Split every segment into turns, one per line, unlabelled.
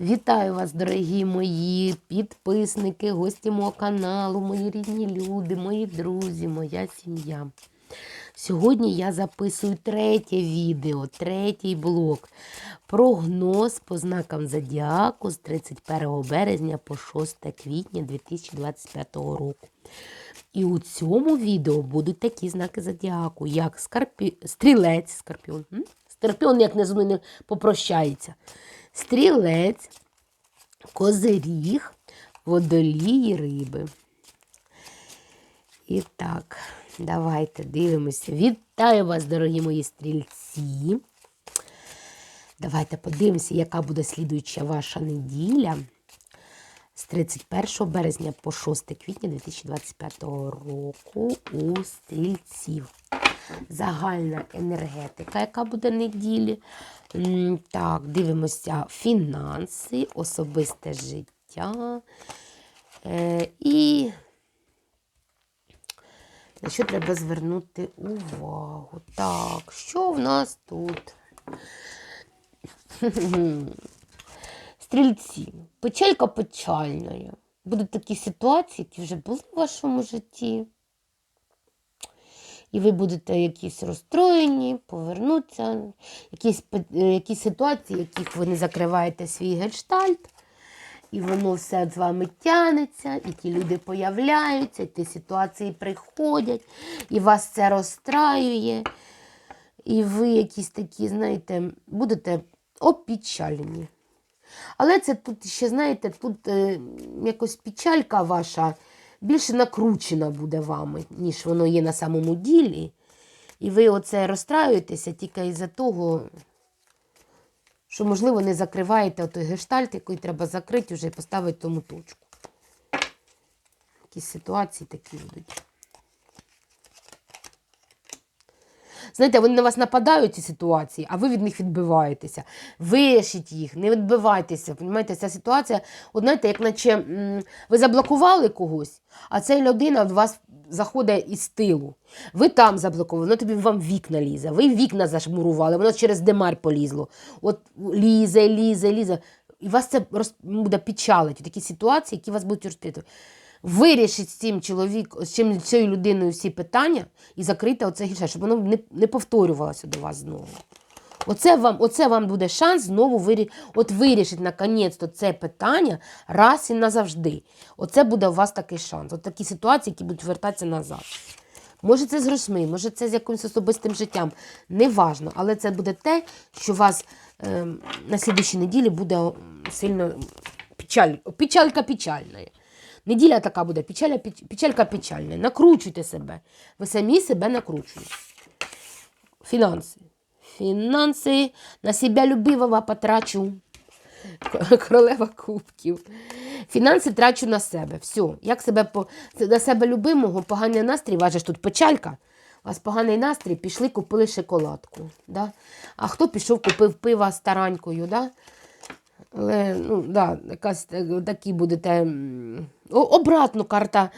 Вітаю вас, дорогі мої підписники, гості мого каналу, мої рідні люди, мої друзі, моя сім'я. Сьогодні я записую третє відео, третій блок. Прогноз по знакам Зодіаку з 31 березня по 6 квітня 2025 року. І у цьому відео будуть такі знаки Зодіаку, як скорпі... стрілець, скорпіон. Скорпіон, як не з мною не попрощається. Стрілець, козиріг, водолій і риби. І так, давайте дивимося. Вітаю вас, дорогі мої стрільці. Давайте подивимося, яка буде слідуюча ваша неділя з 31 березня по 6 квітня 2025 року у стрільців. Загальна енергетика, яка буде неділі. Так, дивимося фінанси, особисте життя. Е, і на що треба звернути увагу? Так, що в нас тут? Стрільці, печалька печальна. Будуть такі ситуації, які вже були в вашому житті. І ви будете якісь розстроєні, повернуться, якісь, е, якісь ситуації, в яких ви не закриваєте свій гештальт, і воно все з вами тянеться, і ті люди появляються, і ті ситуації приходять, і вас це розстраює. І ви якісь такі, знаєте, будете опічалені. Але це тут ще, знаєте, тут е, якось печалька ваша більше накручена буде вами, ніж воно є на самому ділі. І ви оце розстраюєтеся тільки із-за того, що, можливо, не закриваєте той гештальт, який треба закрити вже і поставити тому точку. Якісь ситуації такі будуть. Знаєте, вони на вас нападають ці ситуації, а ви від них відбиваєтеся. Вирішіть їх, не відбивайтеся. Понімаєте, ця ситуація, от знаєте, як наче ви заблокували когось, а ця людина в вас заходить із тилу. Ви там заблокували, воно тобі вам вікна лізе. Ви вікна зашмурували, воно через демар полізло. От лізе, лізе, лізе. І вас це роз... буде печалити. Такі ситуації, які вас будуть розпитувати. Вирішіть з цим чоловіком, з цим цією людиною всі питання і закрийте оце гірше, щоб воно не, не повторювалося до вас знову. Оце вам, оце вам буде шанс знову вирі... От вирішити наконець-то це питання раз і назавжди. Оце буде у вас такий шанс. От такі ситуації, які будуть вертатися назад. Може, це з грошми, може, це з якимось особистим життям. Неважно, але це буде те, що вас е, на слідчій неділі буде сильно печаль, печалька печальна. Неділя така буде, печаля, печ- печалька печальна. Накручуйте себе. Ви самі себе накручуєте. Фінанси. Фінанси на себе любивого потрачу. Королева кубків. Фінанси трачу на себе. Все. Як себе по... на себе любимого, поганий настрій, важе ж тут печалька. У вас поганий настрій, пішли, купили шоколадку. Да? А хто пішов, купив пива з таранькою, да? Але, ну, да, якась е, такі будете. Обратно карта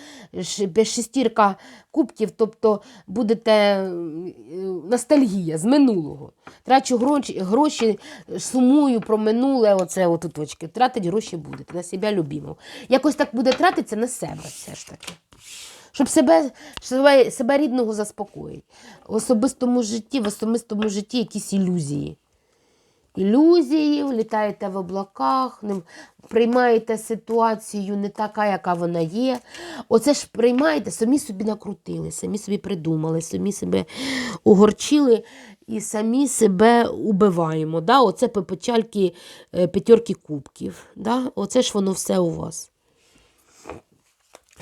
шестірка кубків, тобто будете е, ностальгія з минулого. Трачу гроші, гроші сумую про минуле, оце отут очки. Тратить гроші будете на себе любимого. Якось так буде тратитися на себе все ж таки. Щоб себе, себе, себе рідного заспокоїти. В особистому житті, в особистому житті якісь ілюзії ілюзії, літаєте в облаках, приймаєте ситуацію не така, яка вона є. Оце ж приймаєте, самі собі накрутили, самі собі придумали, самі себе угорчили і самі себе убиваємо. Да? Оце по печальки е, п'ятерки кубків. Да? Оце ж воно все у вас.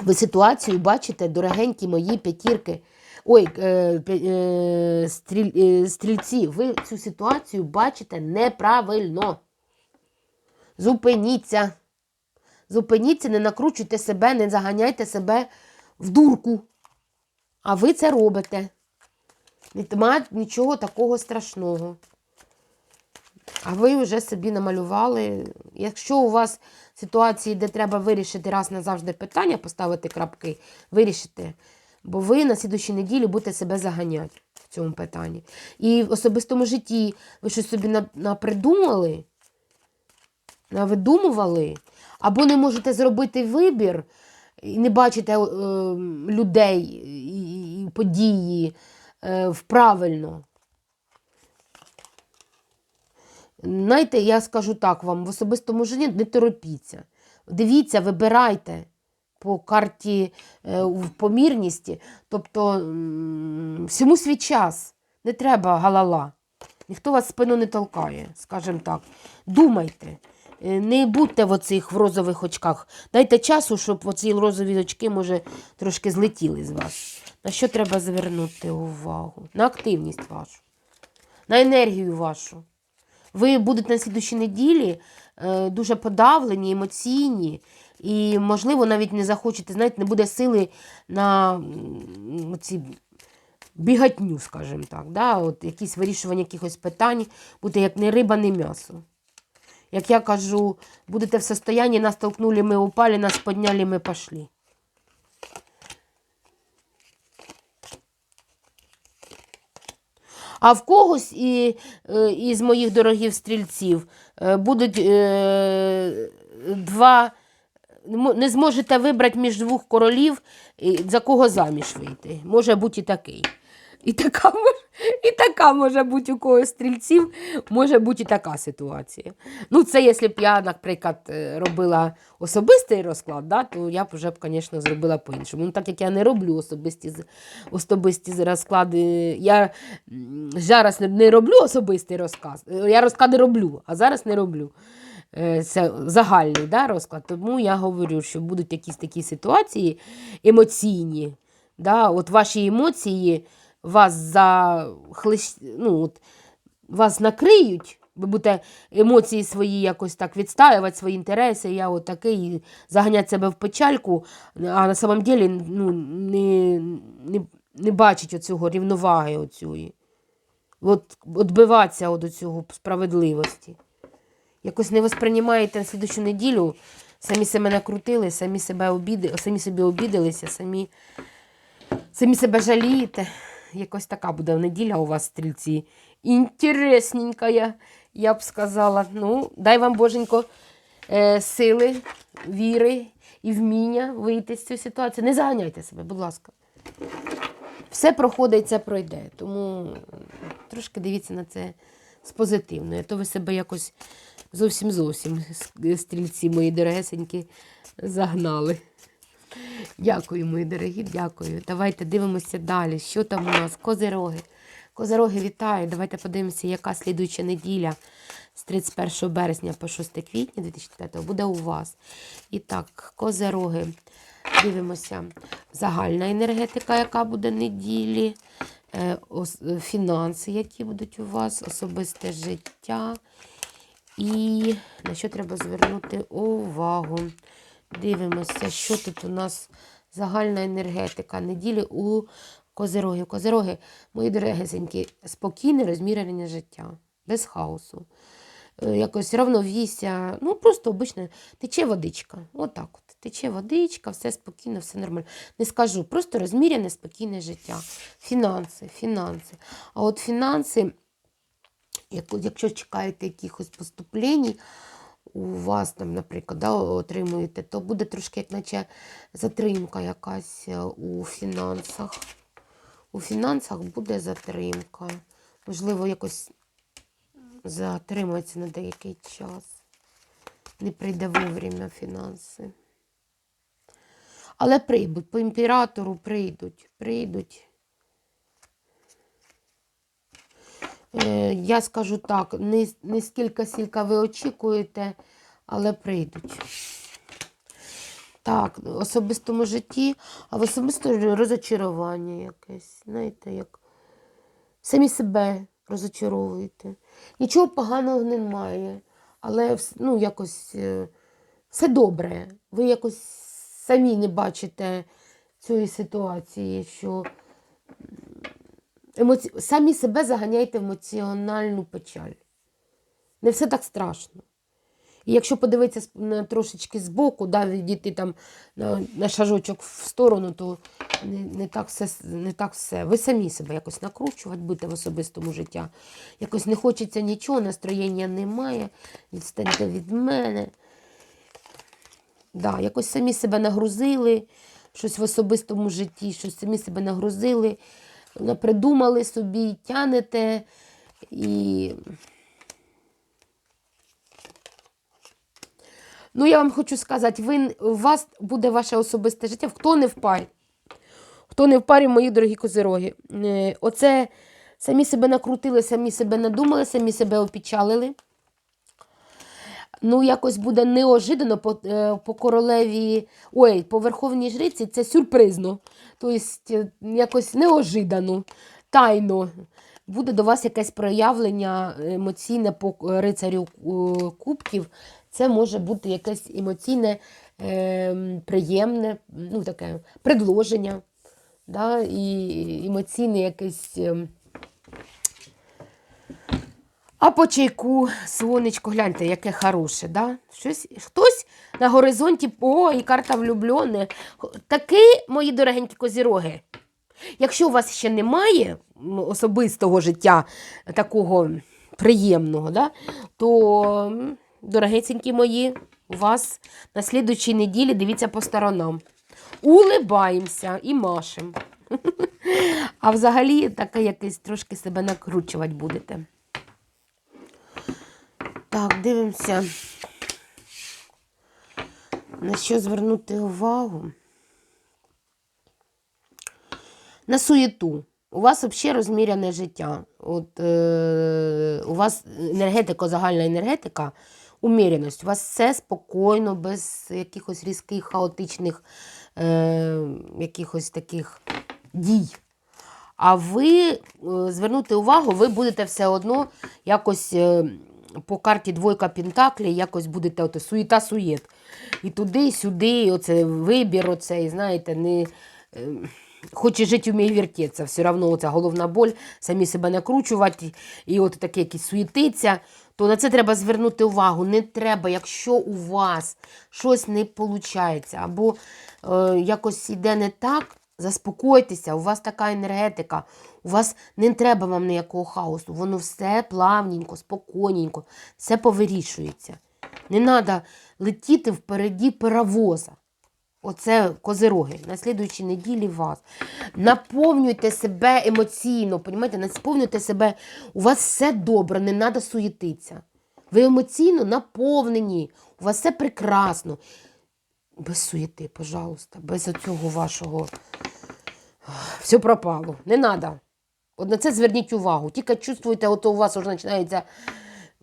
Ви ситуацію бачите, дорогенькі мої п'ятірки. Ой, е, е, стріль, е, стрільці, ви цю ситуацію бачите неправильно. Зупиніться. Зупиніться, не накручуйте себе, не заганяйте себе в дурку. А ви це робите. Немає нічого такого страшного. А ви вже собі намалювали. Якщо у вас ситуації, де треба вирішити раз назавжди питання, поставити крапки, вирішите. Бо ви на слідущій неділі будете себе заганяти в цьому питанні. І в особистому житті ви щось собі на- напридумали, навидумували, або не можете зробити вибір і не бачите е, людей і, події е, правильно. Знаєте, я скажу так вам, в особистому житті не торопіться. Дивіться, вибирайте по карті е, в помірності. Тобто всьому свій час. Не треба галала. Ніхто вас спину не толкає, скажімо так. Думайте. Е, Не будьте в оцих в розових очках. Дайте часу, щоб оці розові очки, може, трошки злетіли з вас. На що треба звернути увагу? На активність вашу, на енергію вашу. Ви будете на слідущій неділі е, дуже подавлені, емоційні, і, можливо, навіть не захочете, знаєте, не буде сили на ці бігатню, скажімо так. Да? От якісь вирішування якихось питань, буде як не риба, не м'ясо. Як я кажу, будете в состоянии, нас толкнули, ми упали, нас підняли, ми пішли. А в когось і, е, із моїх дорогих стрільців е, будуть е, два. Не зможете вибрати між двох королів, за кого заміж вийти. Може бути і такий. І така, мож- і така може бути у когось стрільців, може бути і така ситуація. Ну, це якщо б я, наприклад, е, робила особистий розклад, да, то я б вже звісно, зробила по-іншому. Ну, так як я не роблю особисті, особисті розклади, я зараз не, роблю особистий розказ. Я розклади роблю, а зараз не роблю. Е, Це загальний да, розклад. Тому я говорю, що будуть якісь такі ситуації емоційні. Да, от ваші емоції вас захлищ... ну, от, вас накриють, ви будете емоції свої якось так відстаювати, свої інтереси, я от такий, заганяти себе в печальку, а на самом деле ну, не, не, не бачить оцього рівноваги оцієї. От, відбиватися от цього справедливості. Якось не восприймаєте на слідущу неділю, самі себе накрутили, самі себе обіди, самі собі обідалися, самі, самі себе жалієте. Якось така буде неділя у вас, стрільці. Інтересненька, я, б сказала. Ну, дай вам, боженько, е, сили, віри і вміння вийти з цієї ситуації. Не заганяйте себе, будь ласка. Все проходить, це пройде. Тому трошки дивіться на це з позитивною. То ви себе якось зовсім зовсім стрільці мої дорогесенькі загнали. Дякую, мої дорогі, дякую. Давайте дивимося далі. Що там у нас? Козироги. Козироги, вітаю. Давайте подивимося, яка слідуюча неділя з 31 березня по 6 квітня 2005 буде у вас. І так, козироги. Дивимося. Загальна енергетика, яка буде неділі. Е, Фінанси, які будуть у вас, особисте життя. І на що треба звернути увагу. Дивимося, що тут у нас загальна енергетика. Неділі у Козироги. Козироги, мої дорогесенькі, спокійне розмірення життя, без хаосу. Е, Якось равновісся, ну просто обично тече водичка. Отак от. Тече водичка, все спокійно, все нормально. Не скажу, просто розміряне, спокійне життя. Фінанси, фінанси. А от фінанси, якщо чекаєте якихось поступлень, у вас там, наприклад, да, отримуєте, то буде трошки, як наче затримка якась е, у фінансах. У фінансах буде затримка. Можливо, якось затримається на деякий час. Не прийде вовремя фінанси. Але прийдуть, по імператору прийдуть, прийдуть. Е, я скажу так, не, скільки скільки ви очікуєте, але прийдуть. Так, в особистому житті, а в особистому розочарування якесь. Знаєте, як самі себе розочаровуєте. Нічого поганого немає, але ну, якось е, все добре. Ви якось самі не бачите цієї ситуації, що емоці... самі себе заганяєте в емоціональну печаль. Не все так страшно. І якщо подивитися на- трошечки збоку, да, відійти там на, на шажочок в сторону, то не, не, так все, не так все. Ви самі себе якось накручувати будете в особистому житті. Якось не хочеться нічого, настроєння немає. Відстаньте від мене. Да, якось самі себе нагрузили, щось в особистому житті, щось самі себе нагрузили, придумали собі, тянете і. Ну, я вам хочу сказати, ви, у вас буде ваше особисте життя. Хто не в парі? Хто не в парі, мої дорогі козироги. Е, Оце самі себе накрутили, самі себе надумали, самі себе опечалили. Ну, якось буде неожиданно по, е, по королеві, ой, по верховній жриці це сюрпризно. Тобто, е, якось неожиданно, тайно. Буде до вас якесь проявлення емоційне по рицарю е, кубків. Це може бути якесь емоційне, е, приємне, ну, таке предложення. Да? І емоційне якесь. А по чайку, сонечко, гляньте, яке хороше, да? Щось, хтось на горизонті, о, і карта влюблене. Такі, мої дорогенькі козіроги. Якщо у вас ще немає особистого життя такого приємного, да, то, дорогесенькі мої, у вас на слідучій неділі дивіться по сторонам. Улибаємося і машем. А взагалі таке якесь трошки себе накручувати будете. Так, дивимося. На що звернути увагу? На суєту. У вас взагалі розміряне життя. От, е, у вас енергетика, загальна енергетика, уміреність. У вас все спокійно, без якихось різких, хаотичних, е, якихось таких дій. А ви е, звернути увагу, ви будете все одно якось е, по карті двойка Пентаклі, якось будете от, суєта-суєт. І туди, і сюди, і оце вибір, оцей, знаєте, не. е, Хоче жити, вміє вертеться, все одно оця головна боль, самі себе накручувати, і от таке якісь суєтиться, то на це треба звернути увагу. Не треба, якщо у вас щось не виходить, або е, якось іде не так, заспокойтеся, у вас така енергетика, у вас не треба вам ніякого хаосу, воно все плавненько, спокійненько, все повирішується. Не треба летіти впереді паровоза. Оце козироги. На слідуючій неділі вас. Наповнюйте себе емоційно, понімаєте? Наповнюйте себе. У вас все добре, не треба суєтитися. Ви емоційно наповнені, у вас все прекрасно. Без суєти, пожалуйста, без оцього вашого. Все пропало. Не треба. От на це зверніть увагу. Тільки чувствуєте, от у вас вже починається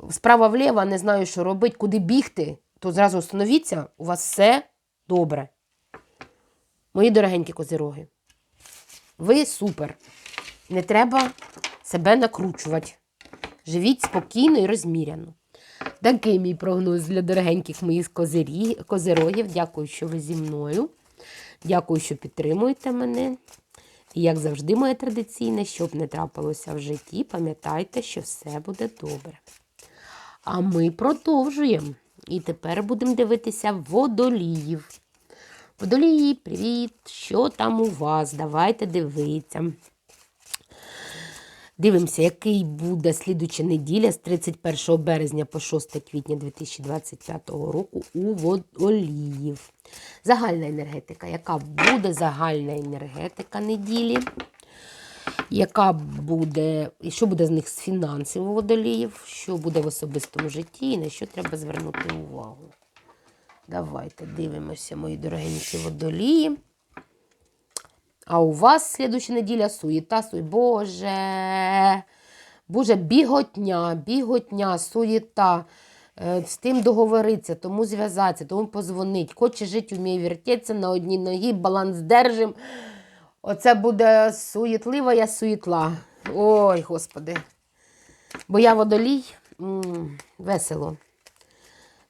справа вліво, не знаю, що робити, куди бігти, то зразу остановіться, у вас все добре. Мої дорогенькі козироги, ви супер. Не треба себе накручувати. Живіть спокійно і розміряно. Такий мій прогноз для дорогеньких моїх козирі, козирогів. Дякую, що ви зі мною. Дякую, що підтримуєте мене. І, як завжди, моє традиційне, щоб не трапилося в житті, пам'ятайте, що все буде добре. А ми продовжуємо. І тепер будемо дивитися водоліїв. Водолії, привіт! Що там у вас? Давайте дивитися. Дивимося, який буде слідуча неділя з 31 березня по 6 квітня 2025 року у водоліїв. Загальна енергетика. Яка буде загальна енергетика неділі? Яка буде, що буде з них з фінансів у водоліїв, що буде в особистому житті і на що треба звернути увагу? Давайте дивимося, мої дорогенькі водолії. А у вас слідуча неділя суєта, суй. Боже, Боже, біготня, біготня, суєта. Е, З тим договоритися, тому зв'язатися, тому позвонить. Хоче жити, вміє вертеться на одній ногі, баланс держим. Оце буде суєтлива, я суєтла. Ой, господи. Бо я водолій, м, весело.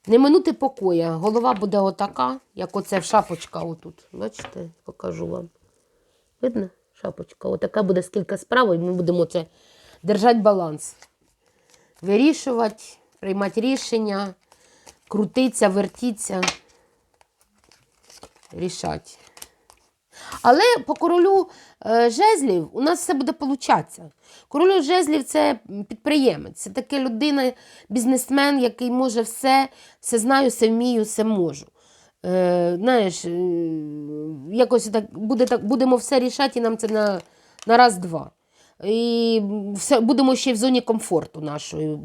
Не минути покоя. Голова буде отака, як оце шапочка отут. Бачите, покажу вам. Видно? Шапочка. Отака буде скільки справ, і ми будемо це держати баланс. Вирішувати, приймати рішення, крутиться, вертіться, рішать. Але по королю е, жезлів у нас все буде получатися. Королю жезлів це підприємець, це така людина, бізнесмен, який може все, все знаю, все вмію, все можу. Е, знаєш, е, якось так, буде, так, будемо все рішати, і нам це на, на раз-два. І все, будемо ще в зоні комфорту нашої.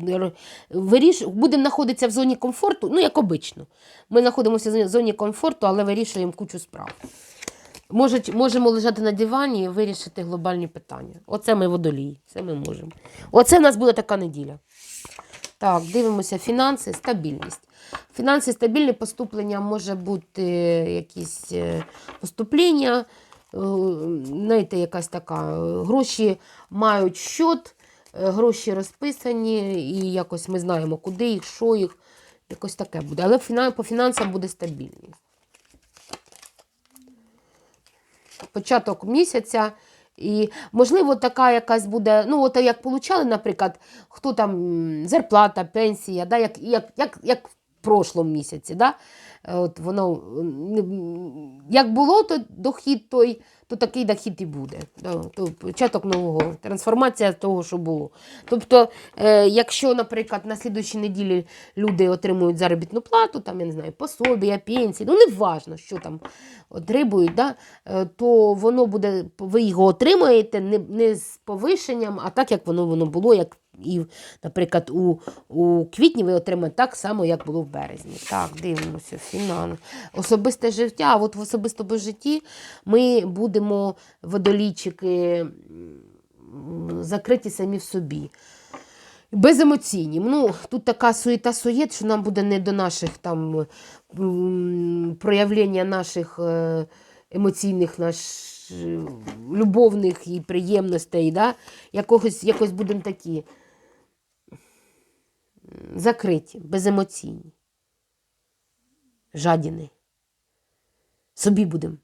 Виріш... Будемо знаходитися в зоні комфорту, ну, як обично. Ми знаходимося в зоні- комфорту, але вирішуємо кучу справ. Можуть, можемо лежати на дивані і вирішити глобальні питання. Оце ми водолій, це ми можемо. Оце в нас буде така неділя. Так, дивимося, фінанси, стабільність. Фінанси стабільні, поступлення може бути якісь е, поступлення, е, знаєте, якась така. е, Гроші мають щот, е, гроші розписані, і якось ми знаємо, куди їх, що їх. Якось таке буде. Але по фінансам буде стабільність. початок місяця. І, можливо, така якась буде, ну, от як получали, наприклад, хто там зарплата, пенсія, да, як, як, як, як прошлому місяці. Да? Е, От воно, як було то дохід той, то такий дохід і буде. То початок нового, трансформація того, що було. Тобто, е, якщо, наприклад, на слідуючій неділі люди отримують заробітну плату, там, я не знаю, пособія, пенсії, ну не важно, що там отримують, да? е, то воно буде, ви його отримаєте не, не з повишенням, а так, як воно, воно було, як і, наприклад, у, у квітні ви отримаєте так само, як було в березні. Так, дивимося, фінанс. Особисте життя. А от в особистому житті ми будемо водолійчики м, закриті самі в собі. Беземоційні. Ну, тут така суєта суєт, що нам буде не до наших там проявлення наших е, емоційних, наш, любовних і приємностей. Да? Якогось, якось будемо такі закриті, беземоційні, жадіни. Собі будемо.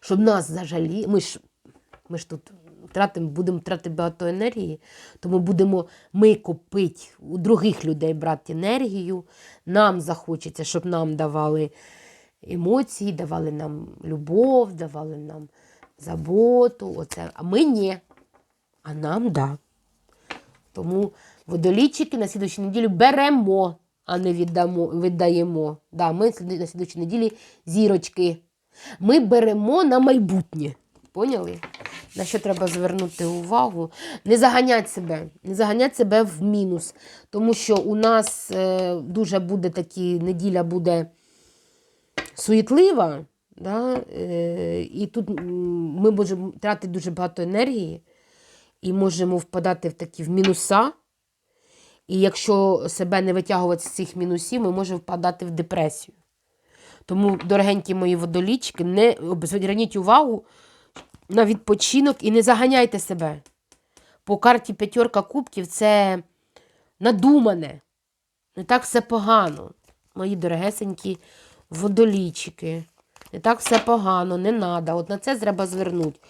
Щоб нас зажалі. Ми ж, ми ж тут тратимо, будемо тратити багато енергії, тому будемо ми копити у других людей брати енергію. Нам захочеться, щоб нам давали емоції, давали нам любов, давали нам заботу. Оце. А ми ні. А нам да. Тому водолійчики на слідчій неділі беремо, а не віддамо, віддаємо. Да, ми на слідчій неділі зірочки. Ми беремо на майбутнє. Поняли? На що треба звернути увагу? Не заганять себе, не заганять себе в мінус. Тому що у нас е, дуже буде такі, неділя буде суєтлива, да? е, і тут ми можемо тратити дуже багато енергії і можемо впадати в такі в мінуса. І якщо себе не витягувати з цих мінусів, ми можемо впадати в депресію. Тому, дорогенькі мої водолічки, не зверніть увагу на відпочинок і не заганяйте себе. По карті п'ятерка кубків це надумане. Не так все погано. Мої дорогесенькі водолічики. Не так все погано, не треба. От на це треба звернути.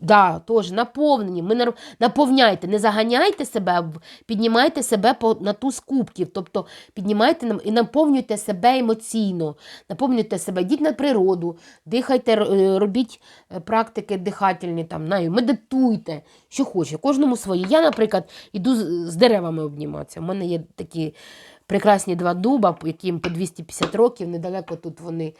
Да, теж наповнені. Ми наповняйте, не заганяйте себе, піднімайте себе по, на ту з кубків. Тобто піднімайте нам і наповнюйте себе емоційно, наповнюйте себе, йдіть на природу, дихайте, е, робіть е, практики дихательні, там, знаю, медитуйте, що хоче, кожному своє. Я, наприклад, іду з, з деревами обніматися. У мене є такі прекрасні два дуба, яким по 250 років, недалеко тут вони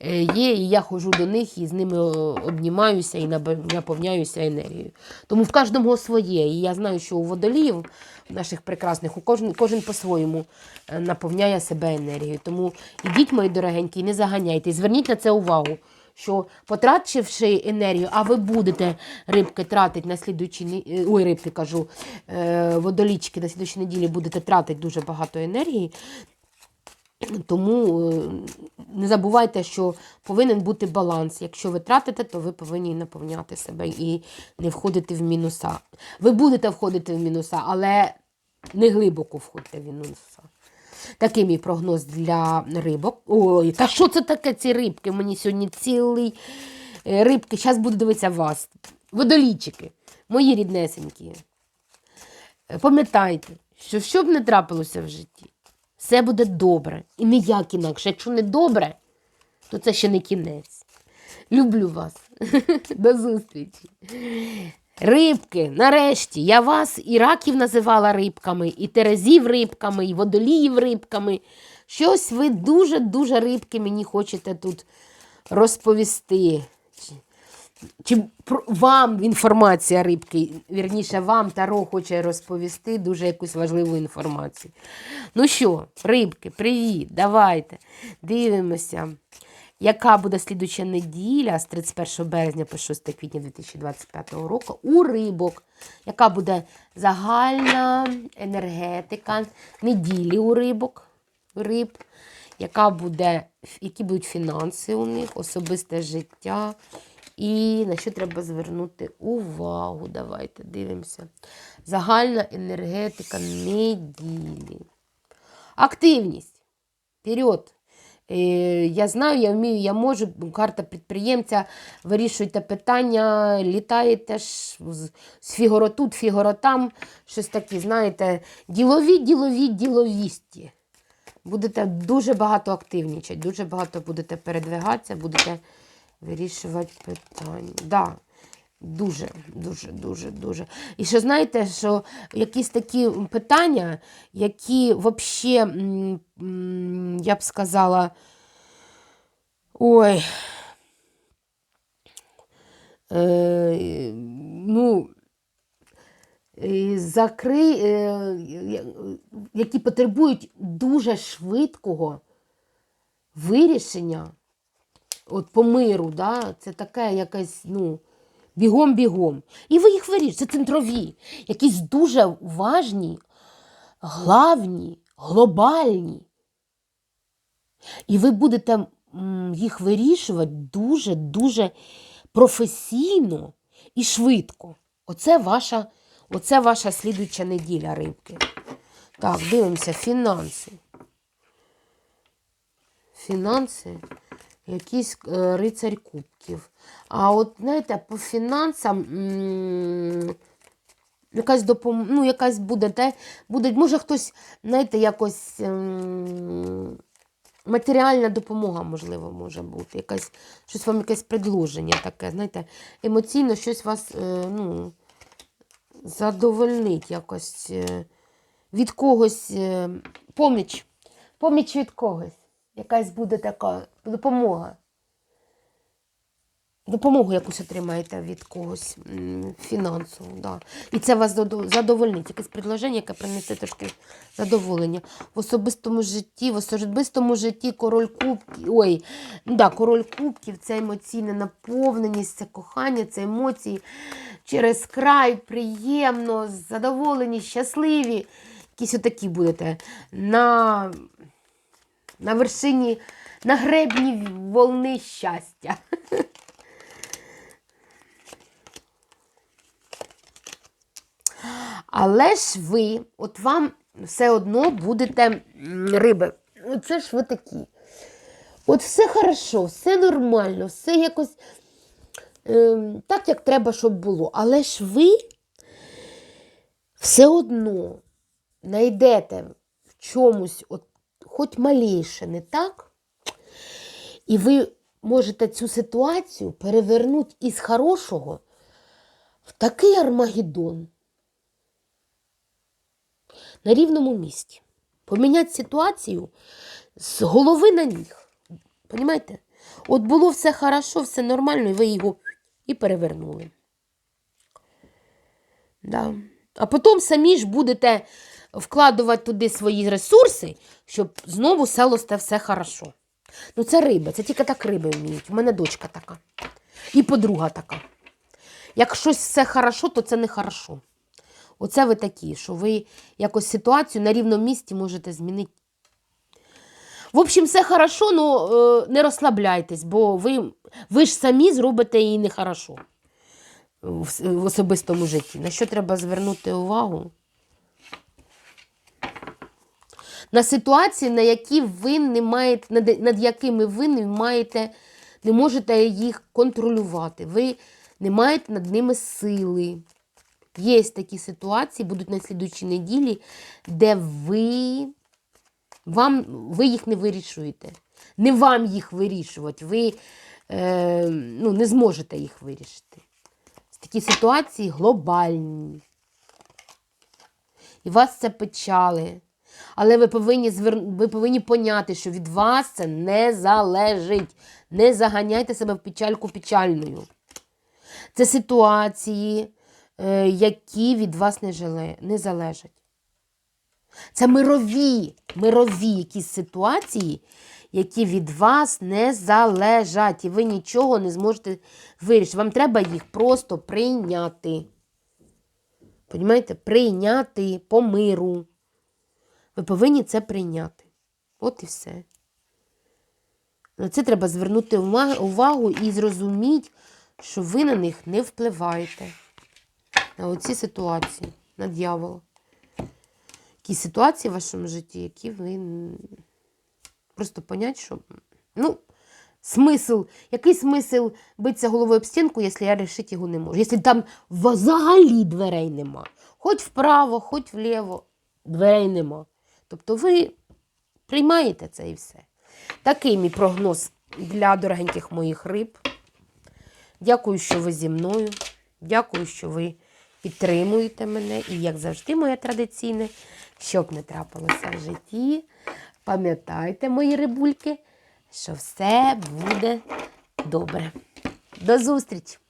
е, є, і я ходжу до них і з ними обнімаюся і наповняюся енергією. Тому в кожному своє. І я знаю, що у водоліїв наших прекрасних, у кожен, кожен по-своєму е, наповняє себе енергією. Тому ідіть, мої дорогенькі, не заганяйте. Зверніть на це увагу. Що потративши енергію, а ви будете рибки тратити на слідуючі е, ой, рибки кажу, е, водолічки на слідуючій неділі будете тратити дуже багато енергії. Тому е, не забувайте, що повинен бути баланс. Якщо ви тратите, то ви повинні наповняти себе і не входити в мінуса. Ви будете входити в мінуса, але не глибоко входьте в мінуса. Такий мій прогноз для рибок. Ой, та що це таке ці рибки? Мені сьогодні цілий е, рибки. Зараз буду дивитися вас. Водолійчики, мої ріднесенькі. Е, Пам'ятайте, що що б не трапилося в житті, Все буде добре. І ніяк інакше. Якщо не добре, то це ще не кінець. Люблю вас. До зустрічі. Рибки, нарешті, я вас і раків називала рибками, і терезів рибками, і водоліїв рибками. Щось ви дуже-дуже рибки мені хочете тут розповісти. Чи- Чи вам інформація рибки, вірніше, вам Таро хоче розповісти дуже якусь важливу інформацію. Ну що, рибки, привіт, давайте. Дивимося, яка буде слідуча неділя з 31 березня по 6 квітня 2025 року у рибок. Яка буде загальна енергетика неділі у рибок, риб, яка буде, які будуть фінанси у них, особисте життя. І на що треба звернути увагу? Давайте дивимося. Загальна енергетика неділі. Активність. Вперед. Е, Я знаю, я вмію, я можу. Карта підприємця, вирішуйте питання, літаєте ж з фігуро тут, фігуро там. Щось таке, знаєте, ділові, ділові, діловісті. Будете дуже багато активнічати, дуже багато будете передвигатися, будете вирішувати питання. Да, дуже, дуже, дуже, дуже. І що знаєте, що якісь такі питання, які взагалі, я б сказала, ой, е, ну, е, закри, е, які потребують дуже швидкого вирішення от по миру, да, це таке якесь, ну, бігом-бігом. І ви їх вирішуєте, це центрові, якісь дуже важні, главні, глобальні. І ви будете їх вирішувати дуже-дуже професійно і швидко. Оце ваша, оце ваша слідуюча неділя, рибки. Так, дивимося, фінанси. Фінанси, якийсь е, рицарь кубків. А от, знаєте, по фінансам якась допом... ну, якась буде, те, буде, може хтось, знаєте, якось ем, матеріальна допомога, можливо, може бути. Якась, щось вам якесь предложення таке, знаєте, емоційно щось вас е, ну, задовольнить якось. Е, від когось е, поміч. Поміч від когось. Якась буде така допомога. Допомогу якусь отримаєте від когось фінансову. Да. І це вас задовольнить. Якесь предложення, яке принесе трошки задоволення. В особистому житті, в особистому житті король кубків. Ой, да, король кубків це емоційна наповненість, це кохання, це емоції через край, приємно, задоволені, щасливі. Якісь отакі будете на, на вершині, на гребні волни щастя. Але ж ви, от вам все одно будете риби. Оце ж ви такі. От все хорошо, все нормально, все якось ем, так, як треба, щоб було. Але ж ви все одно знайдете в чомусь, от, хоч маліше, не так? І ви можете цю ситуацію перевернути із хорошого в такий Армагеддон на рівному місці. Поміняти ситуацію з голови на ніг. Понімаєте? От було все хорошо, все нормально, і ви його і перевернули. Да. А потім самі ж будете вкладувати туди свої ресурси, щоб знову село стало все хорошо. Ну, це риби, це тільки так риби вміють. У мене дочка така. І подруга така. Як щось все хорошо, то це не хорошо. Оце ви такі, що ви якось ситуацію на рівному місці можете змінити. В общем, все хорошо, але не розслабляйтесь, бо ви, ви ж самі зробите її нехорошо в особистому житті. На що треба звернути увагу? На ситуації, на які ви не маєте, над, над якими ви не маєте, не можете їх контролювати. Ви не маєте над ними сили. Є такі ситуації, будуть на слідуючій неділі, де ви Вам, ви їх не вирішуєте. Не вам їх вирішувати. Ви е, ну, не зможете їх вирішити. Такі ситуації глобальні. І вас це печали. Але ви повинні, звер... ви повинні поняти, що від вас це не залежить. Не заганяйте себе в печальку печальною. Це ситуації, е, які від вас не, жале... не залежать. Це мирові, мирові якісь ситуації, які від вас не залежать. І ви нічого не зможете вирішити. Вам треба їх просто прийняти. Понімаєте? Прийняти по миру. Ви повинні це прийняти. От і все. На це треба звернути увагу і зрозуміти, що ви на них не впливаєте. На оці ситуації, на дьявола. Які ситуації в вашому житті, які ви просто понять, що. Ну, смисл, який смисл битися головою об стінку, якщо я рішити його не можу? Якщо там взагалі дверей нема. Хоч вправо, хоч вліво, дверей нема. Тобто ви приймаєте це і все. Такий мій прогноз для дорогеньких моїх риб. Дякую, що ви зі мною. Дякую, що ви підтримуєте мене. І, як завжди, моє традиційне, щоб не трапилося в житті. Пам'ятайте, мої рибульки, що все буде добре. До зустрічі!